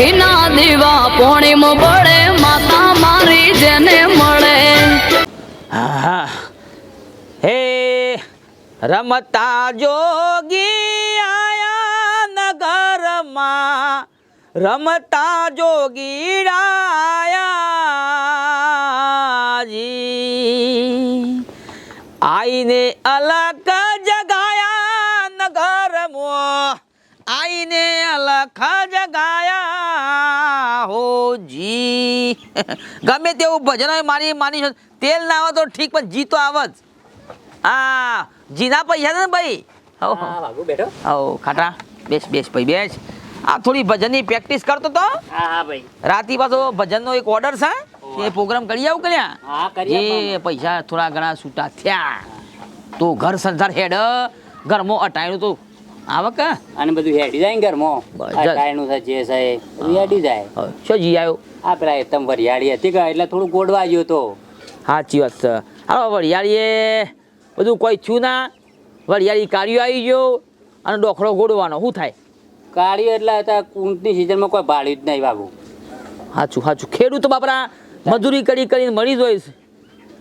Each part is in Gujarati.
ઘીના દીવા પોણીમ બળે, માતા મારી જેને મળે. હા હે, રમતા જોગી આયા નગરમાં. રમતા જોગીડાયા જી આઈને અલગ આઈને અલખા જગાયા હો જી. ગમે તેવું ભજન હોય મારી માની તેલ ના આવે તો ઠીક પણ જી તો આવે જ. આ જીના પૈસા ને ભાઈ? હો હો. બેઠો. હો ખાટા બેસ બેસ ભાઈ બેસ. આ થોડી ભજનની પ્રેક્ટિસ કરતો તો. હા હા ભાઈ. રાતી પાછો ભજનનો એક ઓર્ડર છે. એ પ્રોગ્રામ કરી આવું કર્યા હા એ પૈસા થોડા ઘણા છૂટા થયા. તો ઘર સંસાર હેડ ઘરમાં અટાયું તો. આવે કે અને બધું હેડી જાય ને ઘરમાં. બસ. છે જે છે બધું હેડી જાય. જી આવ્યો આ પેલા એકદમ વરિયાળી હતી કે એટલે થોડું ગોડવા ગયો તો સાચી વાત છે. હાલો વરિયાળીએ બધું કોઈ થયું ના? વરિયાળી કાર્યો આવી ગયો અને ડોખડો ગોડવાનો શું થાય? કાઢ્યો એટલે હતા કુંટની સિઝનમાં કોઈ ભાડ્યું જ નહીં બાબુ સાચું સાચું. ખેડૂત બાપરા મજૂરી કરી કરીને મળી જ હોય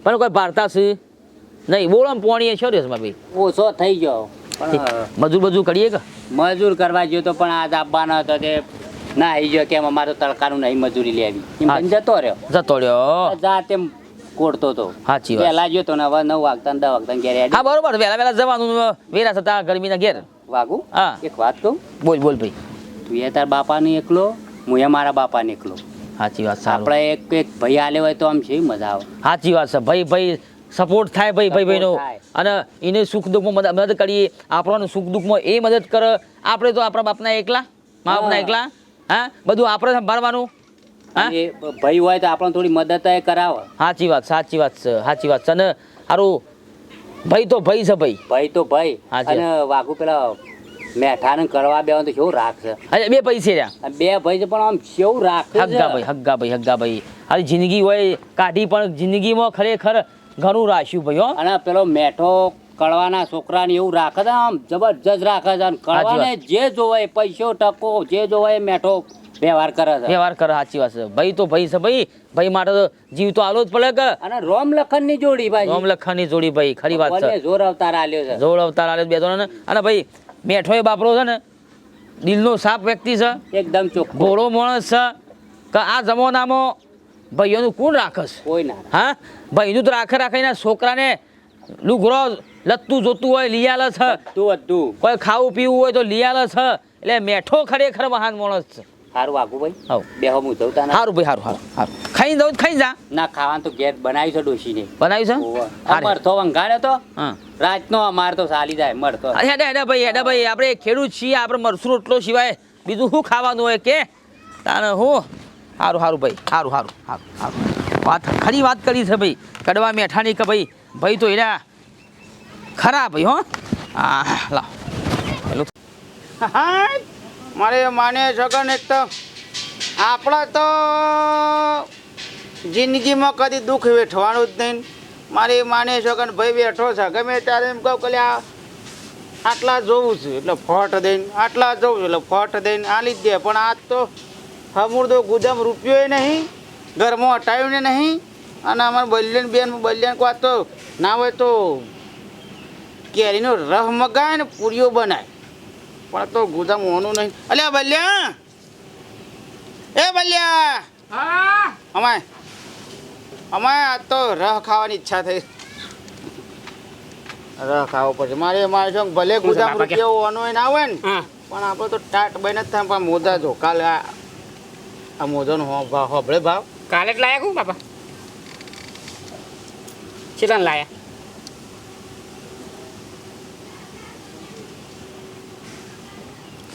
પણ કોઈ ભારતા છે? નહીં બોલો પોણીએ છો રેસમાં ભાઈ ઓછો થઈ ગયો. મજૂર બજૂર કરીએ કે? મજૂર કરવા ગયો તો પણ આજ આપવાનો હતો તે ના આવી ગયો કેમ અમારે તડકાનું નહીં મજૂરી લેવી. એમ જતો રહ્યો. જતો રહ્યો. જાતે કોડતો તો સાચી વાત. પહેલા ગયો તો ને હવે નવ વાગતા ને દસ વાગતા ઘેરે હા બરોબર. વહેલા વહેલા જવાનું વેરા થતા ગરમીના ઘેર. વાગુ હા. એક વાત કહું? બોલ બોલ ભાઈ. તું એ તાર બાપાને એકલો હું એ મારા બાપાને એકલો. સાચી વાત આપણે એક એક ભાઈ આલે હોય તો આમ છે મજા આવે. સાચી વાત છે. ભાઈ ભાઈ સપોર્ટ થાય ભાઈ ભાઈ ભાઈનો અને એને સુખ દુઃખમાં મદદ કરીએ. આપણને સુખ દુઃખમાં એ મદદ કરે. આપણે તો આપણા બાપના એકલા. મા બાપના એકલા. હા? બધું આપણે સંભાળવાનું. ભાઈ હોય તો આપણને થોડી મદદ કરાવ. સાચી વાત સાચી વાત છે સાચી વાત. છે અને સારું ભાઈ તો ભાઈ છે ભાઈ. ભાઈ તો ભાઈ. અને વાઘુ પેલા મેઠાને કરવા બે તો કેવું રાખશે અરે બે પૈસે રહ્યા. બે ભાઈ છે પણ આમ કેવું રાખે હગ્ગા ભાઈ હગ્ગા ભાઈ હગ્ગા ભાઈ. અરે જિંદગી હોય કાઢી પણ જિંદગીમાં ખરેખર ઘણું રાખ્યું ભાઈ હો. અને પેલો મેઠો કળવાના છોકરાને એવું રાખે છે આમ જબરજસ્ત રાખે છે અને કળવાને જે જોવાય પૈસો ટકો જે જોવાય મેઠો વ્યવહાર કરે છે. વ્યવહાર કરે સાચી વાત છે. ભાઈ તો ભાઈ છે ભાઈ ભાઈ માટે તો જીવ તો આલો જ પડે કે. અને રોમ લખનની જોડી ભાઈ. રોમ લખાની જોડી ભાઈ ખરી વાત છે. જોર અવતાર આલ્યો છે. જોર અવતાર આલ્યો બે ત્રણ અને ભાઈ મેઠો એ બાપરો છે ને દિલનો સાફ વ્યક્તિ છે. એકદમ ચોખ્ખો. ભોળો માણસ છે. કે આ જમાનામાં ભાઈઓનું કોણ રાખસ કોઈ ના હા? ભાઈનું તો રાખે રાખીને છોકરાને લુગરો લત્તું જોતું હોય લિયાલ છે. તું હતું કોઈ ખાવું પીવું હોય તો લિયાલ છે. એટલે મેઠો ખરેખર મહાન માણસ છે. સારું આગુ ભાઈ. હા બે હું જવતા ના સારું ભાઈ સારું સારું સારું ખાઈ દઉં ખાઈ જા. ના ખાવાનું તો ઘેર બનાવ્યું છે ડોશીને. બનાવ્યું છે? મરતો મરથો તો હા. રાતનો અમાર તો ચાલી જાય મરતો અરે હેડે હેડે ભાઈ હેડે ભાઈ આપણે ખેડૂત છીએ આપણે મરસું રોટલો સિવાય બીજું શું ખાવાનું હોય કે? તારે હું સારું સારું ભાઈ સારું સારું સારું સારું વાત, ખરી વાત કરી છે ભાઈ. કડવા મેઠાની કે ભાઈ ભાઈ તો એના ખરા ભાઈ, હો. હા લાવ મારે માને છગન એક તો આપણે તો જિંદગીમાં કદી દુઃખ વેઠવાનું જ નહીં. મારી માને છગન ભાઈ બેઠો છે. ગમે ત્યારે એમ કહું કે આટલા જોવું છું, એટલે ફોટ દઈને, આટલા જોવું છું, એટલે ફોટ દઈને આ દે. પણ આજ તો હમુરદો ગુદામ રૂપિયો નહીં ઘરમાં હટાવ્યું ને નહીં અને અમારે બલિયન બેન બલિયન કો તો ના હોય તો કેરીનો રહ મગાય ને પૂરીઓ બનાય. પણ તો ગુદામ ઓનું નહીં. અલ્યા બલ્યા! એ બલ્યા! અમાય અમાય આજ તો રહ ખાવાની ઈચ્છા થઈ. રહ ખાવો પડશે. મારે મારે શું ભલે ગુદામ રૂપિયો ઓનો ના હોય ને પણ આપણે તો ટાટ બને જ થાય પણ મોદા જો કાલે આ આ મોજાનો હો ભાવ હોભળે ભાવ. કાલે જ લાયા કું બાપા? કેટલા લાયા?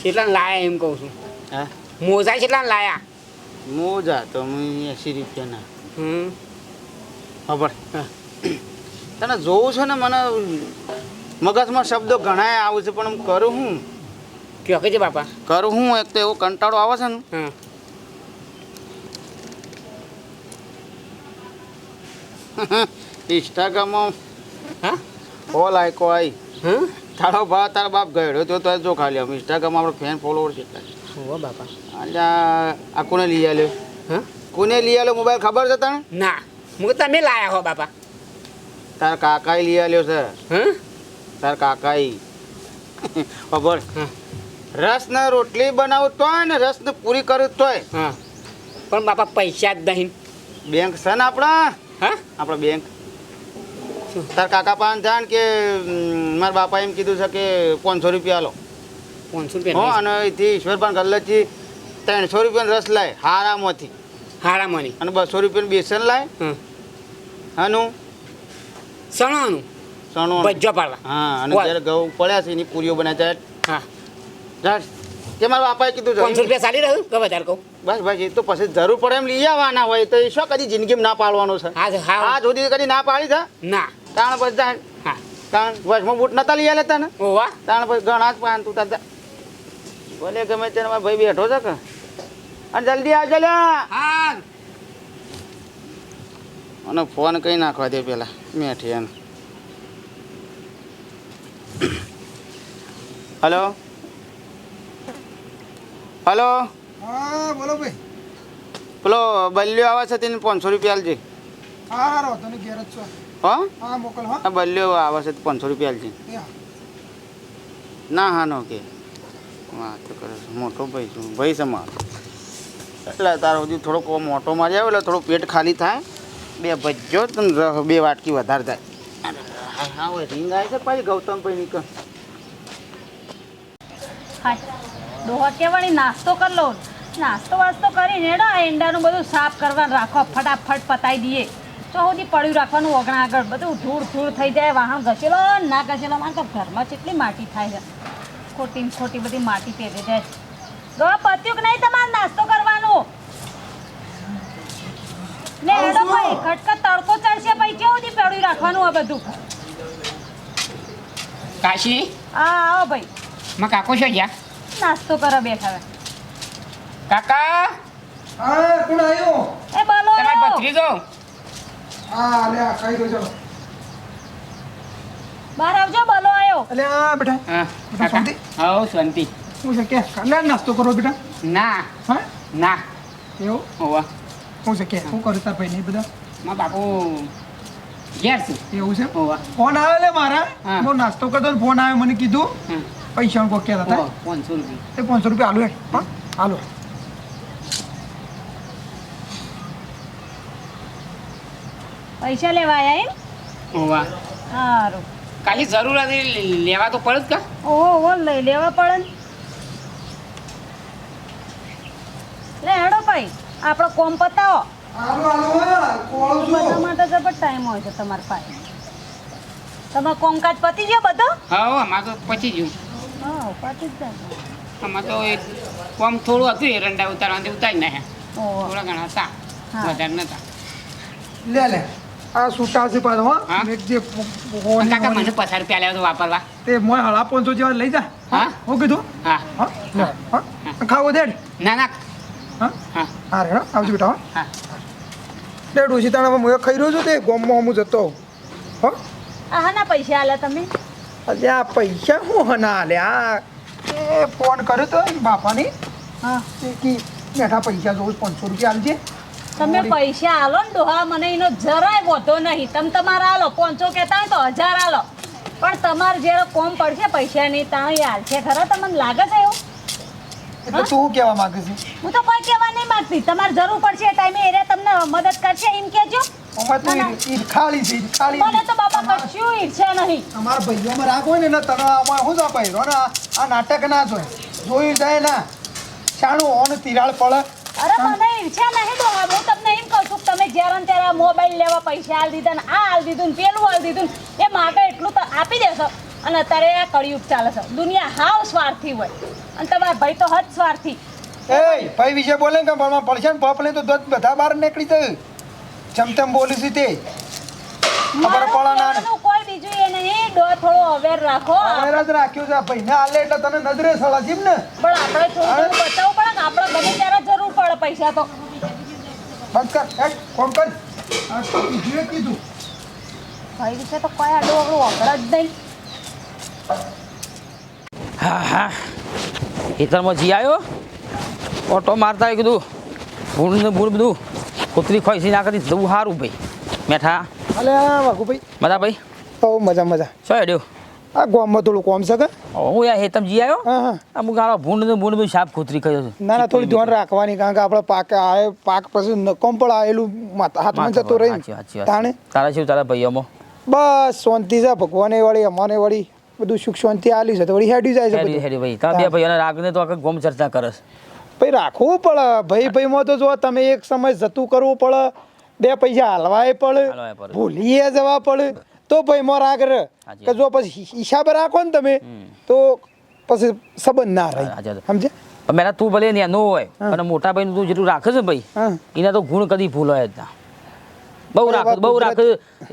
કેટલા લાયા એમ કહું છું. હા? મોજા કેટલા લાયા? મોજા તો એસી રૂપિયાના હમ. ખબર તને જોવું છે ને મને મગજમાં શબ્દો ઘણા આવે છે પણ હું કરું હું? કયો કે છે બાપા? કરું હું એક તો એવો કંટાળો આવે છે ને? ઇન્સ્ટાગ્રામમાં હા? આવી હમ તારો ભાવ તારા બાપ ગયો તો તો જો ખાલી આમ ઇન્સ્ટાગ્રામ આપણો ફેન ફોલોવર છે એટલા. હોવો બાપા. અલ્યા આ કોને લઈ આલ્યો? હા? કોને લઈ આલ્યો મોબાઈલ ખબર છે તને? ના. હું તમે લાયા હો બાપા. તારા કાકાએ લઈ આલ્યો છે. હા? તારા કાકાએ. ખબર. રસ ને રોટલી બનાવું તોય ને રસ ને પૂરી કરું તોય. હા. પણ બાપા પૈસા જ નહીં. બેંક છે ને આપણા? હા? આપણા બેંક તાર કાકા પાન થાય કે મારા બાપા એમ કીધું છે કે પાંચસો રૂપિયા લો પાંચસો હો અને અહીંથી ઈશ્વરપાન ગલ્લતથી ત્રણસો રૂપિયાનો રસ લાય હારામાંથી. હારામાંની મની અને બસો રૂપિયાનું બેસન લાય. હનું હાનું? સણાનું. સણો બજો પાડવા. હા અને જ્યારે ઘઉં પડ્યા છે એની પૂરીઓ બનાવ્યા હા. કે મારા બાપાએ કીધું પાંચસો રૂપિયા ચાલી રહ્યું? કે વધારે કહું. બસ ભાઈ એ તો પછી જરૂર પડે એમ લઈ આવવાના હોય તો એ શું કદી જિંદગીમાં ના પાડવાનો છે? હા હા. આ સુધી કદી ના પાડી છે? ના. તાણ જાય હા. તાણ હું બૂટ નતા લઈ આલે તને? ઓવા તાણ પછી ઘણા જ પાન તું તાતા ભલે ગમે તેને મારો ભાઈ બેઠો છે કે. અને જલ્દી આવજો લે હા અને ફોન કઈ નાખવા દે પેલા. મેઠી એને હલો. હલો? હા બોલો ભાઈ. પેલો બલ્યો આવે છે તેને પાંચસો રૂપિયા આલજે. હા રહો તને ઘેર જ છો. હા? હા મોકલ હા. બલ્યો આવે છે પાંચસો રૂપિયા આલજે. ના હા નો કે. વાત કરે છે. મોટો ભાઈ છું. ભાઈ છે મારો. એટલે તારો હજુ થોડોક મોટો મારી આવે એટલે થોડું પેટ ખાલી થાય. બે ભજ્જો તને બે વાટકી વધારે થાય. હા હા રીંગ આવે છે પછી ગૌતમ ભાઈ નીકળ હાય ડોહા વળી નાસ્તો કરી લો. નાસ્તો વાસ્તો કરીને એડો આ ઈંડાનું બધું સાફ કરવાનું રાખો. ફટાફટ પતાઈ દઈએ. તો સુધી પડ્યું રાખવાનું ઓગણા આગળ. બધું ધૂળ ધૂળ થઈ જાય વાહન ઘસેલો ના ઘસેલો. મારે તો ઘરમાં કેટલી માટી થાય છે. ખોટી ખોટી બધી માટી પેદે જાય દો પત્યું કે નહીં તમારે નાસ્તો કરવાનો? ને એડો ભાઈ ખટખટ તડકો ચડશે પછી કેવું સુધી પડ્યું રાખવાનું આ બધું. કાશી? હા આવો ભાઈ. માં કાકો છો ગયા નાસ્તો કરો બેઠા હવે કાકા? હા કોણ આવ્યો? એ બોલો તમારો ભત્રીજો? હા લે આ ખાઈ ગયો ચલો બહાર આવજો બોલો આવ્યો. અલે આ બેટા. હા બેટા શાંતિ? કાકા શાંતિ. શું છે કે લે નાસ્તો કરો બેટા? ના. હા? ના. એવું? ઓવા શું છે કે શું કરું તાર ભાઈ નહીં બધા? મા બાપુ ઘેર છે. એવું છે? ઓવા ફોન આવે લે મારા. હા. હું નાસ્તો કરતો ને ફોન આવ્યો મને કીધું. હા. પૈસા કોક કહેતા હતા પાંચસો રૂપિયા. એ પાંચસો રૂપિયા આલુ હે. હા હાલો પૈસા લેવા આયા એમ? વાહ સારું કાલી જરૂર હતી લેવા તો પડે જ કા? ઓહો ઓહો લઈ લેવા પડે ને. લે હેડો ભાઈ આપણો કોમ પતાવો. તમારે બધા માટે જબર ટાઈમ હોય છે તમારી પાસે. તમારો કોમકાજ પતી ગયો બધો? હા આમાં તો પચી ગયું. હા પતી જ આમાં તો એક કોમ થોડું હતું એરંડા ઉતારવાથી ઉતારી નાખ્યા. થોડા ઘણા હતા હા. વધારે નતા. લે લે આ છૂટા છે પાછો હા. જે કાકા મને પચાસ રૂપિયા લેવા તો વાપરવા. તે મોય હળા પાંચસો જેવા લઈ જા. હા? હું? કીધું? હા. હા ખાવો દેડ ના ના. હા? હા. હા રે આવજો બેટા હો. હા. લે ડોસી તાણા હું ખાઈ રહ્યો છું તે ગોમમાં હું જતો હો? આ હાના પૈસા આલા તમે? અલે આ પૈસા હું હના લે આ એ ફોન કર્યો તો બાપાની. હા. કે બેઠા પૈસા જોઉં પાંચસો રૂપિયા આલજે તમે પૈસા આલો ને ડોહા મને એનો જરાય વધો નહીં. તમે તમારા આલો પાંચસો કહેતા હોય તો હજાર આલો. પણ તમારે જ્યારે કોમ પડશે પૈસા નહીં ત્યાં યાર છે ખરા? તમને લાગે છે એવું? એટલે તું શું કહેવા માંગે છે? હું તો કોઈ કહેવા નહીં માંગતી. તમારે જરૂર પડશે ટાઈમે એ તમને મદદ કરશે એમ કહેજો. અમાર તું ખાલી છે ખાલી મને તો બાપા કશું ઈચ્છા નહીં. અમારા ભાઈઓમાં હોય ને એટલે તને અમારે શું જાય ને આ નાટક ના જોય. જોઈ જાય ના શાણું ઓન તિરાળ પડે. અરે મને ઈચ્છા નહીં તો હું તમને એમ કહું છું તમે જ્યારે ને ત્યારે મોબાઈલ લેવા પૈસા આલ દીધા ને આ આલ દીધું ને પેલું આલ દીધું એ માગે એટલું તો આપી દેશો. અને અત્યારે આ કળિયુગ ચાલે છે. દુનિયા હાવ સ્વાર્થી હોય. અને તમારા ભાઈ તો હદ સ્વાર્થી. એ ભાઈ વિશે બોલે કે પડશે ને પપ લે તો બધા બહાર નીકળી જાય. જેમ તેમ બોલી છે તે. ખબર પડે ના. ને કોઈ બીજું એ નહીં. ડો થોડો અવેર રાખો. અવેર જ રાખ્યું છે. પૈસા આલે એટલે તને નજરે સળા જીમ ને. પણ આપણે થોડું બચાવવું પડે ને. આપણે ગમે ત્યારે જરૂર પડે પૈસા તો. બંધ કર. હેડ ફોન કર. આ તો કીધું કીધું. ભાઈ વિશે તો કોઈ આડું આપણું વગર જ નહીં. હા હા. ખેતરમાં જી આવ્યો ઓટો મારતા હોય કીધું. ભૂળ ને ભૂળ બધું. કૂતરી ખોઈ ના કરી જવું સારું ભાઈ. મેઠા. અલે વાઘુભાઈ મજા ભાઈ? બહુ મજા મજા. શું હેડ્યો? આ ગામમાં થોડું કોમ છે કે હું યાર હેતમ જી આવ્યો હા હા. અમુક આ ભૂંડ ને ભૂંડ સાફ કૂતરી છે. ના ના થોડી ધ્યાન રાખવાની કારણ કે આપણે પાક આવે પાક પછી નકમ પણ આવેલું હાથમાં જતો રહી તાણે? તારા શું તારા ભાઈઓમાં? બસ શાંતિ છે ભગવાને વળી અમાને વળી બધું સુખ શાંતિ આલી છે તો વળી હેડી જાય છે હેડી ભાઈ. તારા બે ભાઈઓને રાગને તો આખા ગોમ ચર્ચા કરસ. ભાઈ રાખવું પડે. ભાઈ ભાઈમાં તો જો તમે એક સમય જતું કરવું પડે બે પૈસા હાલવાય પડે ભૂલીએ જવા પડે. તો ભાઈમાં રાગ રહે. કે જો પછી હિસાબે રાખો ને તમે તો પછી સંબંધ ના રહે. સમજે મેરા તું ભલે નેનો હોય. અને મોટા ભાઈનું તું જેટલું રાખે છે ભાઈ એના તો ગુણ કદી ભૂલાય જ ના. બહુ રાખ બહુ રાખ.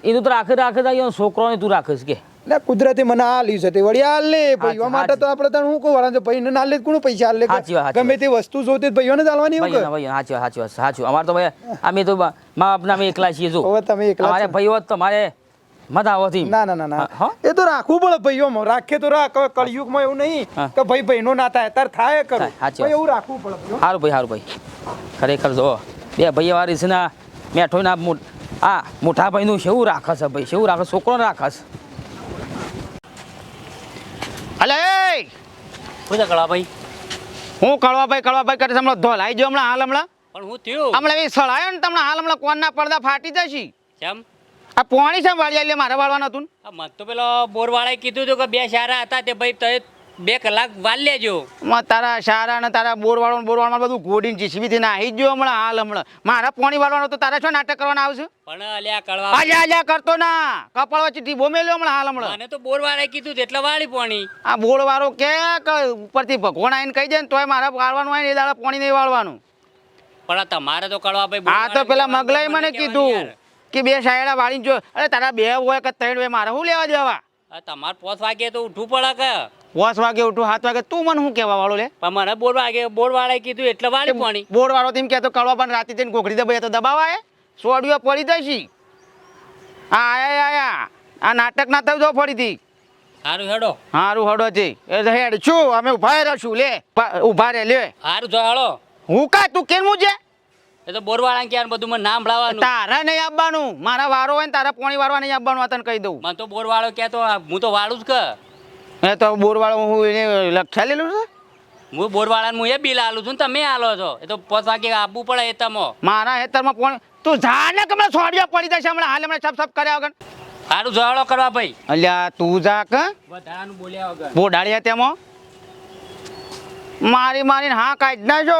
એનું તો રાખે રાખે છોકરો ને તું રાખીશ કે. એટલે કુદરતી મને આ લીધું છે તે વળી આ લે ભાઈઓ. માટે તો આપણે તને હું કહું વળાંક ભાઈ ના લે કોણ પૈસા આલે? હાચી ગમે તે વસ્તુ જોતી ભાઈઓ ને જ આલવાની એવું સાચી સાચી સાચું અમારે તો ભાઈ અમે તો મા બાપના અમે એકલા છીએ જો. હવે તમે એકલા અમારે. ભાઈઓ હોત તો મારે મજા આવતી ના ના ના ના. એ તો રાખવું પડે ભાઈઓમાં. રાખે તો રાખ કળિયુગમાં એવું નહીં. કે ભાઈ ભાઈનો ના થાય તાર થાય કરું ભાઈ વાત. એવું રાખવું પડે સારું ભાઈ સારું ભાઈ. ખરેખર જો બે ભાઈ વાળી છે ને મેઠો ના આ મોટા ભાઈનું શેવું રાખે છે ભાઈ? શેવું રાખે છોકરોને રાખે છે? અલે એ! શું છે કળાભાઈ હું કળવાભાઈ કળવાભાઈ કરે હમણાં ધોલાઈ જો હમણાં હાલ હમણાં. પણ હું થયું? હમણાં એ સળાયો ને તમને હાલ હમણાં કોણના પડદા ફાટી જશે. કેમ? આ પોણી છે વાળી એટલે મારે વાળવાનું હતું મત તો પેલો બોરવાળાએ કીધું હતું કે બે સારા હતા તે ભાઈ તમે બે કલાક વાલ લેજો માં તારા સારા ને તારા બોરવાળો ને બોરવાળમાં બધું ગોડીને જીસીબીથી નાહી જ ગયો હમણાં હાલ હમણાં. મારા પોણી વાળવાનો તો તારે શું નાટક કરવાના આવશે? પણ અલ્યા કળવા આલ્યા આલ્યા કરતો ના. કપાળ વચ્ચે ટીબો મેલ્યો હમણાં હાલ હમણાં. મને તો બોરવાળે કીધું એટલે વાળી પોણી. આ બોર વાળો કે ઉપરથી ભગવાન આવીને કહી દે ને તોય મારે વાળવાનું હોય ને એ દાડા પોણી નહીં વાળવાનું. પણ આ તમારે તો કળવાભાઈ આ તો પેલા મગલાઈ મને કીધું કે બે સાયડા વાળીને જો અરે તારા બે હોય કે ત્રણ હોય મારે શું લેવા દેવા? તમારે પોસ વાગે તો ઉઠવું પડે કે? દસ વાગે ઉઠું સાત વાગે. તું મને શું કહેવા વાળો લે? પણ મને બોર વાગે બોરવાળાએ કીધું એટલે વાળી પાણી. બોર વાળો તેમ કહેતો કળવા પણ રાતે જઈને ગોખડી દબાઈ તો દબાવાય. સોડિયો પડી જશી હા આયા આયા આ નાટક ના થયું જો ફરીથી સારું હેડો. હારું હડો છે. એ હેડ શું અમે ઊભા રહેશું લે. ઉભા- રહે રે લે. સારું જો હેડો. હું કા તું કેમ છે? એ તો બોરવાળા ક્યાં બધું મને નામ ભળવાનું તારા નહીં આપવાનું. મારા વારો હોય ને તારા પોણી વારવા નહીં આપવાનું તને કહી દઉં. મને તો બોરવાળો કહેતો તો હું તો વાળું જ કે એ તો બોરવાળો હું એને લખ્યા લેલું છે. હું બોરવાળાને હું એ બિલ આલું છું તમે આલો છો. એ તો પોત વાગે આપવું પડે એ તમો. મારા હેતરમાં પણ તું જાને કે હમણાં સોડિયો પડી જશે હમણાં. હાલ હમણાં છપ છપ કર્યા વગર. સારું જવાળો કરવા ભાઈ. અલ્યા તું જા કે. વધારાનું બોલ્યા વગર. બોડાળિયા તેમાં. મારી મારીને હા કાઢ ના જો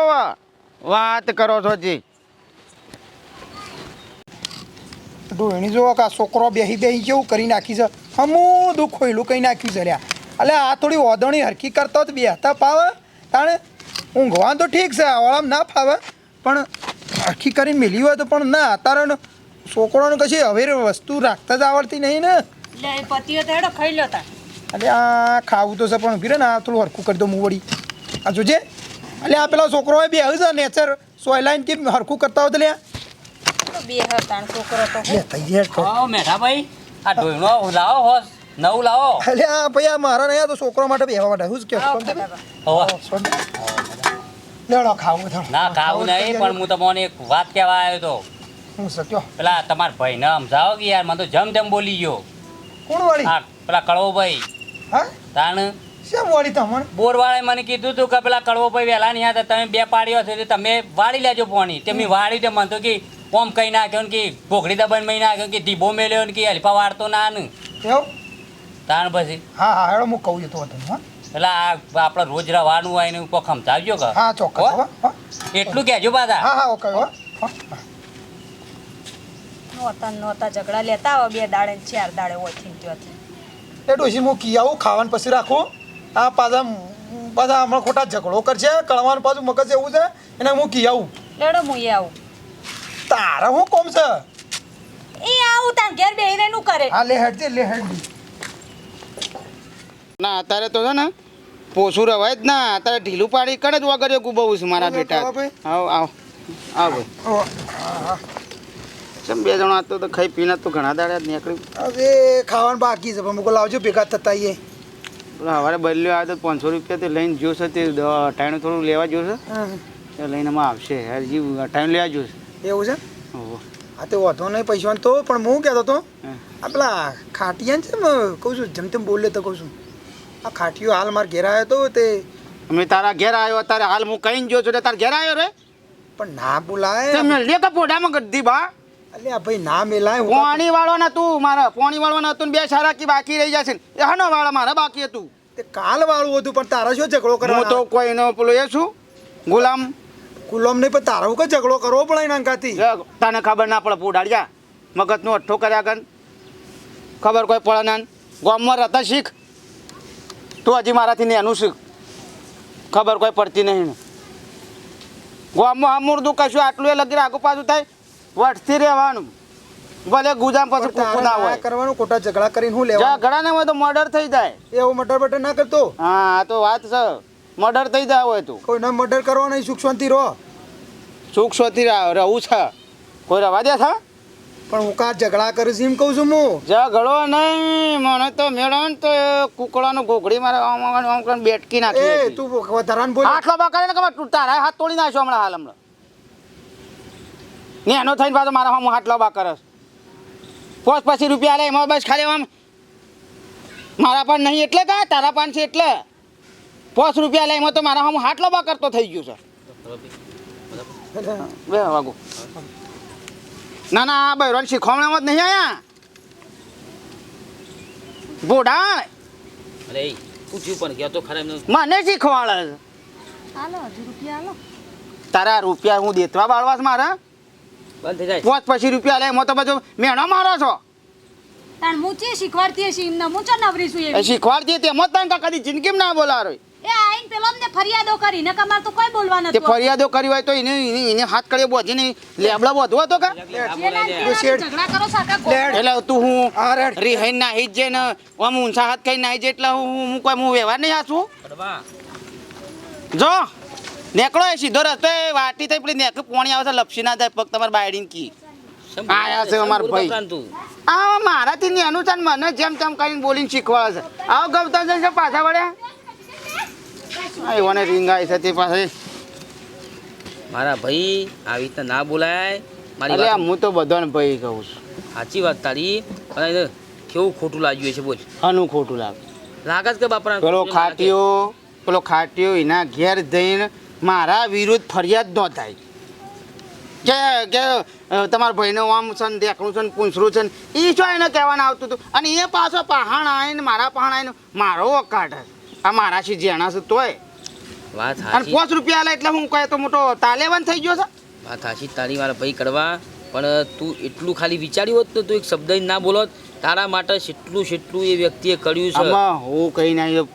વાત કરો છો જી. ડોહીણી જો કે આ છોકરો બેહી બેહી કેવું કરી નાખી છે? હમું દુઃખ ખોયલું કહી નાખ્યું છે લ્યા. અલે આ થોડી ઓદણી હરખી કરતો તો બેહતા ફાવે તાણે ઊંઘવાનું તો ઠીક છે આવાળામાં ના ફાવે. પણ હરખી કરીને મેલી હોય તો પણ ના તારણ છોકરોને કશી હવે વસ્તુ રાખતા જ આવડતી નહીં ને? એટલે પતિઓ તો હેડો ખાઈ લો તાર. અલે આ ખાવું તો છે પણ ઊભી ને આ થોડું હરખું કરી દો હું વળી. આ જોજે. અલે આ પેલા છોકરો બે છે નેચર સોયલાઈન કે હરખું કરતા હોય તો લ્યા. બે છોકરો તો લે થઈ જાય આવો મેઠા ભાઈ આ ઢોયણો લાવો હોસ નવું લાવો. અલે આ ભાઈ મારા નહીં તો છોકરો માટે બેવા માટે. કે ખાવું થો ના ખાવું નહીં પણ હું તમને એક વાત કહેવા આવ્યો તો હું પેલા તમારા ભાઈને સમજાવો કે યાર મને તો જમ જમ બોલી ગયો. કોણ વાળી? હા પેલા કળવો ભાઈ હા? તાણ? શેમ વાળી તમને? બોરવાળાએ મને કીધું હતું કે પેલા કડવો ભાઈ વહેલા નહીં હતા તમે બે પાડ્યો છે તમે વાળી લેજો પોણી. તમે વાળી તે મને તો કે ઓમ કઈ નાખ્યો ને કે ભોખડી દબાઈને મહી નાખ્યો કે ધીબો મેલ્યો ને કે હલફા વાળતો ના ને. એવું? તાણ પછી? હા હા હેડો હું કહું છું તો તને એટલે આ આપણે રોજ રવાનું હોય ને કોઈ સમજાવજો કે? હા ચોક્કસ એટલું કહેજો પાછા. હા હા ઓકે હો. નોતા નહોતા ઝઘડા લેતા આવો બે દાડે ચાર દાડે ઓછી ત્યોથી એ ડોશી હું કી આવું ખાવાનું પછી રાખું આ પાછા બધા હમણાં ખોટા ઝઘડો કરશે કળવાનું પાછું મગજ એવું છે એને હું કી આવું. લેડો હું એ આવું. તારા હું કોમ છે? એ આવું તાર ઘેર બેહીને નું કરે? આ લે હેડ લે હેડ ના અત્યારે તો છે ને પોસું રવાય જ ના. અત્યારે ઢીલું પાડી કણે જ વગર ગુબવું છે મારા બેટા. ભાઈ? આવ આવ. આવ ચમ બે જણા આ તો તો ખાઈ પીને તો ઘણા દાડા જ નીકળી હવે ખાવાનું બાકી છે પણ મુકો લાવજો ભેગા થતા એ હવારે બદલ્યો આવે તો પાંચસો રૂપિયા તે લઈને જોશે તે અટાણું થોડું લેવા જોશે. એ લઈને આવશે. હજી ટાઈમ લેવા જોઈશે એવું છે? હા તે વાંધો નહીં પૈસા તો પણ હું કહેતો હતો. આ પેલા ખાટિયા છે ને કહું છું જેમ તેમ બોલે તો કહું છું. આ ખાટીયો હાલ માર ઘેર આવ્યો તો તે અમે તારા ઘેર આવ્યો અત્યારે હાલ હું કહીને જો છું તારા ઘેર આવ્યો રે? પણ ના બોલાય. તમે લે કે પોડામાં ગદ્દી બા. અલ્યા ભાઈ ના મેલાય પોણી વાળો ના તું મારા પોણી વાળો ના તું ને બે સારા કી બાકી રહી જશે એ હનો વાળા મારા બાકી હતું? તે કાલ વાળું હતું પણ તારા શું ઝઘડો હું તો કોઈનો પેલો એ છું ગુલામ. કુલમ નહીં પણ તારા કઈ ઝઘડો કરવો પડે એના અંગાથી. તને ખબર ના પડે પોડાડ્યા મગજનો અઠ્ઠો કર્યા કન ખબર કોઈ પડે ના ગામમાં રહેતા શીખ. તું હજી મારાથી નેનું શીખ. ખબર કોઈ પડતી નહીં ગામમાં અમૂર્દું કશું આટલું એ લગી આગુ પાછું થાય? વટથી રહેવાનું. ભલે ગુજામ પછી કુકુ ના હોય. કરવાનું ખોટા ઝઘડા કરીને હું લેવા ઝઘડા ને હોય તો મર્ડર થઈ જાય. એવું મર્ડર બટર ના કરતો? હા તો વાત છે. મર્ડર થઈ જાય હોય તું. કોઈ ના મર્ડર કરવા નહીં સુખ શાંતિ રહો. સુખ શાંતિ રહું છે. કોઈ રવા દે છે? પણ હું કા ઝઘડા કરું છું એમ કહું છું હું? ઝઘડો નહીં મને તો મેળો ને તો એ કુકડાનું ઘોઘડી મારે આમ આમ કરીને બેટકી નાખી એ તું વધારાને બોલ. આટલો બકારે ને ખબર તું તારા હાથ તોડી નાખ્યો હમણાં હાલ હમણાં. ને એનો થઈને પાછો મારા હમ હાટલો બા કરસ પોસ પછી રૂપિયા લે એમાં બસ ખાલી આમ. મારા પણ નહીં એટલે કા? તારા પાન છે એટલે. પોસ રૂપિયા લઈ તો મારા હું હાટલો બા કરતો થઈ ગયો છે. બે વાગુ. ના ના આ બૈરોન શીખવામણામાં જ નહીં આયા. બોડા અરે પૂછ્યું પણ કહેતો ખરા મને શીખવાડે છે. હાલો હજુ રૂપિયા હાલો. તારા રૂપિયા હું દેતવા બાળવા છે મારા? બંધ થઈ જાય. પોચ પછી રૂપિયા લે એમાં તો બધું મેણો મારો છો. તાણ હું શીખવાડતી હશે એમને હું ચો નવરીશું એ શીખવાડતી હતી મત તને કદી જિંદગીમાં ના બોલારો એ આઈને પેલો અમને ફરિયાદો કરી ને કમાર તો કોઈ બોલવા તે નથી ફરિયાદો કરી હોય તો એને એને એને હાથ કડે બોધીને લેબડા બોધવો હતો કા? ઝઘડા કરો સાકા કો- એટલે તું હું હા રેડ. રિહાઈ નાહી જ જાય આમ ઊંચા હાથ કઈ નાહી જાય એટલે હું હું- હું કોઈ હું વ્યવહાર નહીં હાચું? જો નેકળો એ સીધો રસ્તો એ વાટી થઈ પેલી નેક પોણી આવે છે લપસી ના જાય પગ તમારે બાયડીને કી. આયા છે અમાર ભાઈ. આ મારાથી નેનું છે ને મને જેમ તેમ કરીને બોલીને શીખવાડે છે. આવો જશે પાછા વળ્યા. આ રીંગાઈ થતી આવી છે તે પાસે મારા ભાઈ આવી રીતે ના બોલાય. મારી વાત હું તો બધાને ભાઈ કહું છું. સાચી વાત તારી. પણ કેવું ખોટું લાગ્યું છે બોલ. આનું ખોટું લાગે. લાગે કે બાપરા પેલો ખાટીઓ પેલો ખાટીઓ એના ઘેર જઈને મારા વિરુદ્ધ ફરિયાદ નોંધાય કે કે તમારા ભાઈનો આમ છે ને દેખણું છે ને પૂંછરું છે ને એ શું એને કહેવાનું આવતું હતું અને એ પાછો પહાણ આવીને મારા પહાણ આવીને મારો વકાટ આ મારાથી જેણા છે તોય? વાત અને સાચી. પાંચ રૂપિયા લે એટલે હું કહે તો મોટો તાલેવાન થઈ ગયો છે. વાત સાચી તારી મારા ભાઈ કરવા. પણ તું એટલું ખાલી વિચાર્યું હોત ને તું એક શબ્દ જ ના બોલોત. તારા માટે જેટલું જેટલું એ વ્યક્તિએ કર્યું છે. આમાં હું કઈ ના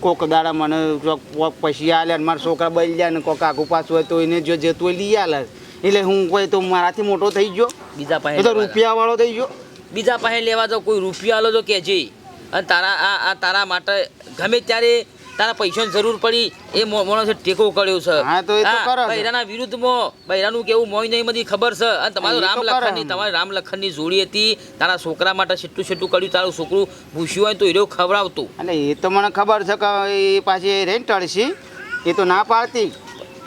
કોક દાડા મને ચોક પોક પછી આલે ને મારા છોકરા બળી જાય ને કોક આગુ પાછું હોય તો એને જો જતું હોય લઈ આલે. એટલે હું કોઈ તો મારાથી મોટો થઈ ગયો. બીજા પાસે એ તો લેવા રૂપિયા વાળો થઈ ગયો. બીજા પાસે લેવા જાઓ કોઈ રૂપિયા આલો તો કહેજે અને તારા આ આ તારા માટે ગમે ત્યારે તારા પૈસાની જરૂર પડી એ માણસે ટેકો કર્યો છે. હા, તો એ તો હા, બૈરાના વિરુદ્ધમાં બૈરાનું કેવું મોય નહીં બધી ખબર છે. અને તમારું રામ લખનની છે. તમારી રામ લખનની જોડી હતી તારા છોકરા માટે છેટલું છેટું કર્યું તારું છોકરું ભૂસ્યું હોય તો એ ખવડાવતું. એટલે એ તો મને ખબર છે કે એ પાછી રેન્ટ ટળશી. એ તો ના પાડતી.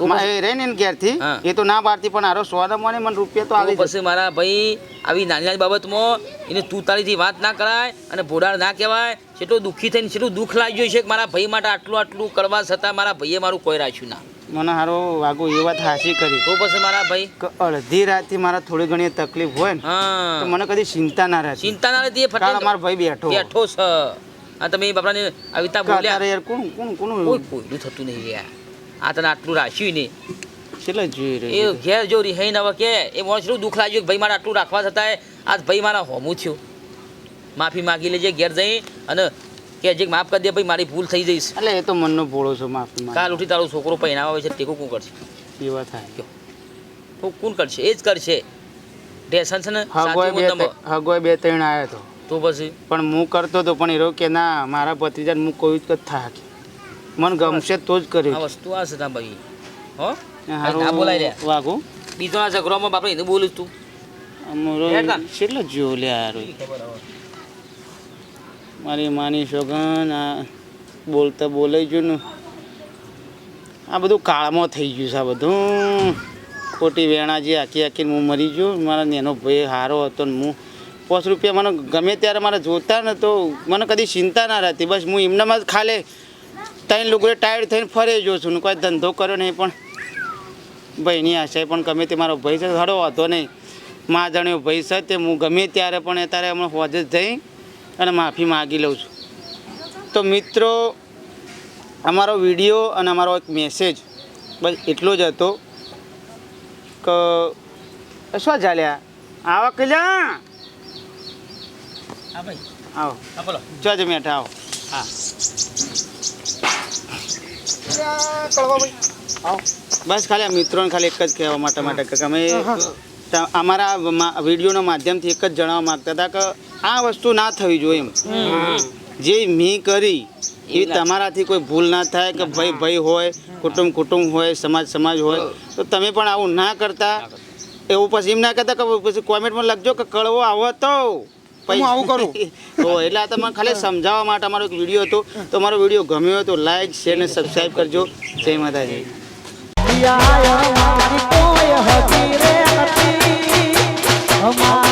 તો એને ઘેરથી એ તો ના પાડતી પણ આરો સોના મને રૂપિયા તો આવી પછી મારા ભાઈ આવી નાની નાની બાબતમાં એને તું તારીથી વાત ના કરાય અને ભોડાળ ના કહેવાય કેટલું દુઃખી થઈને કેટલું દુઃખ લાગ્યું છે કે મારા ભાઈ માટે આટલું આટલું કરવા છતાં મારા ભાઈએ મારું કોઈ રાખ્યું ના. મને હારો વાગો એ વાત હાસી કરી. તો પછી મારા ભાઈ? અડધી રાતથી મારા થોડી ઘણી તકલીફ હોય ને તો મને કદી ચિંતા ના રહે ચિંતા ના રહેતી ફટલે મારો ભાઈ બેઠો. બેઠો છે. આ તમે બાપરાને અત્યારે બોલ્યા કોણ કોણ કોણ કોઈ કોઈનું થતું નહીં યાર. આ તને આટલું રાખ્યું નહીં. છેલ્લે જોઈ એ ઘેર જો રિહાઈ નવા કે એ માણસ શું દુઃખ લાગ્યું ભાઈ મારે આટલું રાખવા છતાંય આજ ભાઈ મારા હોમું થયું. માફી માગી લેજે ઘેર જઈ અને કે જે માફ કરી દે ભાઈ મારી ભૂલ થઈ જઈશ. એટલે એ તો મનનો ભોળો છો માફી માંગ. કાલ ઉઠી તારો છોકરો પહેરાવા આવે છે ટેકો કોણ કરશે? એવા થાય તો કોણ કરશે? એ જ કરશે. ઢેસન છે ને હગોય બે ત્રણ આવ્યો હતો તો પછી? પણ હું કરતો તો પણ એરો કે ના મારા ભત્રીજાને હું કોઈ જ થાય મને ગમશે તો જ આ કર્યું વસ્તુ આ છે ભાઈ. હો? ના બોલાય લે. વાગો. બીજો આ ઝઘડોમાં બાપરે એને બોલું તું. અમારો કેટલો જો લે હારું મારી માની સોગન આ બોલતા બોલાઈ ગયું ને. આ બધું કાળમાં થઈ ગયું છે આ બધું. ખોટી વેણા જે આખી આખી હું મરી ગયો મારા નેનો ભાઈ હારો હતો ને હું પાંચ રૂપિયા મને ગમે ત્યારે મારે જોતા ને તો મને કદી ચિંતા ના રહેતી. બસ હું એમનામાં જ ખાલે. ત્રણ લુગડે ટાયર્ડ થઈને ફરે જો છું. કોઈ ધંધો કર્યો નહીં પણ ભાઈની આશાએ પણ ગમે તે મારો ભાઈ છે. હડો હતો નહીં. મા જાણ્યો ભાઈ છે તે હું ગમે ત્યારે પણ એ ત્યારે હમણાં હોજ જ જઈ અને માફી માગી લઉં છું. તો મિત્રો અમારો વીડિયો અને અમારો એક મેસેજ બસ એટલો જ હતો કે શું ચાલ્યા? આવો કલ્યા ભાઈ. આવો. બોલો. જો જ મેઠા આવો હા. બસ ખાલી આ મિત્રોને ખાલી એક જ કહેવા માટે માટે કે અમે અમારા મા- વિડીયોના માધ્યમથી એક જ જણાવવા માગતા હતા કે આ વસ્તુ ના થવી જોઈએ એમ. જે મેં કરી એ તમારાથી કોઈ ભૂલ ના થાય કે ભાઈ ભાઈ હોય કુટુંબ કુટુંબ હોય સમાજ સમાજ હોય તો તમે પણ આવું ના કરતા. એવું પછી એમ ના કરતા કે પછી કોમેન્ટમાં લખજો કે કળવો આવો તો. હું આવું કરું? તો એટલે આ ખાલી સમજાવવા માટે અમારો વીડિયો હતો. તો મારો વીડિયો ગમ્યો હોય લાઈક શેર અને સબસ્ક્રાઈબ કરજો. જય માતાજી. અમારી